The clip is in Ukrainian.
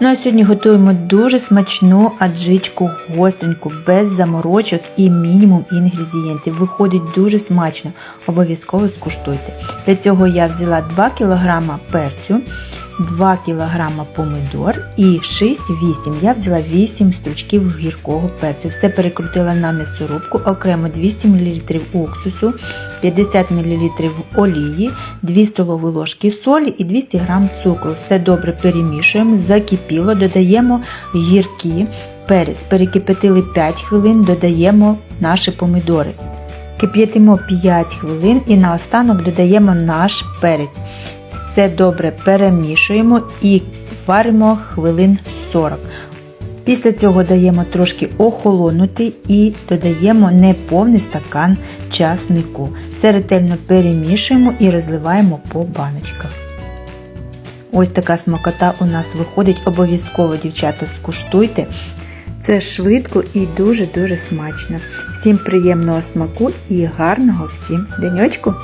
Ну а сьогодні готуємо дуже смачну аджичку гостреньку, без заморочок і мінімум інгредієнтів. Виходить дуже смачно, обов'язково скуштуйте. Для цього я взяла 2 кг перцю, 2 кг помидор і 6-8. Я взяла 8 стручків гіркого перцю. Все перекрутила на м'ясорубку, окремо 200 мл уксусу, 50 мл олії, 2 столові ложки солі і 200 г цукру. Все добре перемішуємо, закипіло, додаємо гіркі перець. Перекипятили 5 хвилин, додаємо наші помидори. Кип'ятимо 5 хвилин і наостанок додаємо наш перець. Все добре перемішуємо і варимо хвилин 40. Після цього даємо трошки охолонути і додаємо неповний стакан часнику. Все ретельно перемішуємо і розливаємо по баночках. Ось така смакота у нас виходить. Обов'язково, дівчата, скуштуйте. Це швидко і дуже-дуже смачно. Всім приємного смаку і гарного всім денечку!